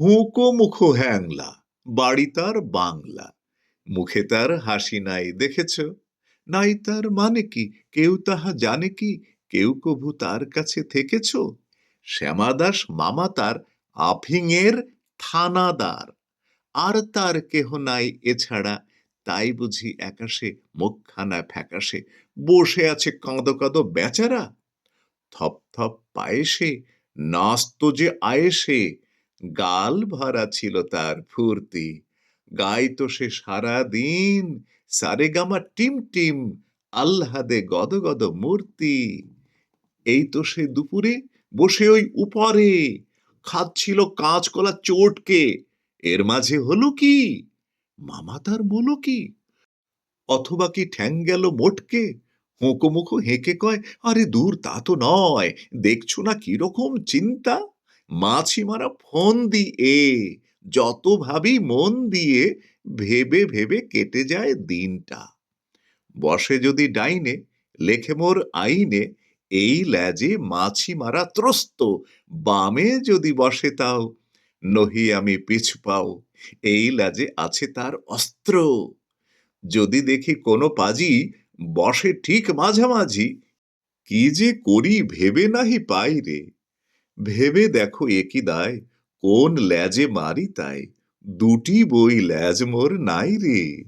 হুঁকো মুখো হ্যাংলা বাড়ি তার বাংলা। মুখে তার হাসি নাই, দেখেছ? নাই তার মানে কি? কেউ তাহা জানে কি? কেউ কভু তার কাছে থেকেছ? শ্যামাদাস মামা তার আফিংয়ের থানাদার। আর তার কেহ নাই এছাড়া, তাই বুঝি একাশে মুখখানা ফ্যাকাশে বসে আছে কাঁদো কাঁদো বেচারা। থপ থপ পায়েসে, নাস্ত যে আয়েসে গাল ভরা ছিল তার ফুর্তি। গাইতো সে সারা দিন সারে গামা টিম টিম, আহ্লাদে গদ গদ মূর্তি। এই তো সে দুপুরে বসে ওই উপরে। খাচ্ছিল কাঁচকলা চোটকে। এর মাঝে হলো কি? মামা তার বলো কি? অথবা কি ঠ্যাং গেল মোটকে? হোঁকো মুখো হেঁকে কয়, আরে দূর তা তো নয়। দেখছ না কীরকম চিন্তা? মাছি মারা ফোন দি এ যত ভাবি মন দিয়ে ভেবে ভেবে কেটে যায় দিনটা। বসে যদি ডাইনে, লেখে মোর আইনে, এই ল্যাজে মাছি মারা ত্রস্ত, বামে যদি বসে তাও, নহি আমি পিছ পাও, এই ল্যাজে আছে তার অস্ত্র। যদি দেখি কোনো পাজি বসে ঠিক মাঝামাঝি, কি যে করি ভেবে নাহি পাই রে ভেবে দেখো একই দায়? কোন ল্যাজে মারি তাই? দুটি বই ল্যাজ মোর নাই রে।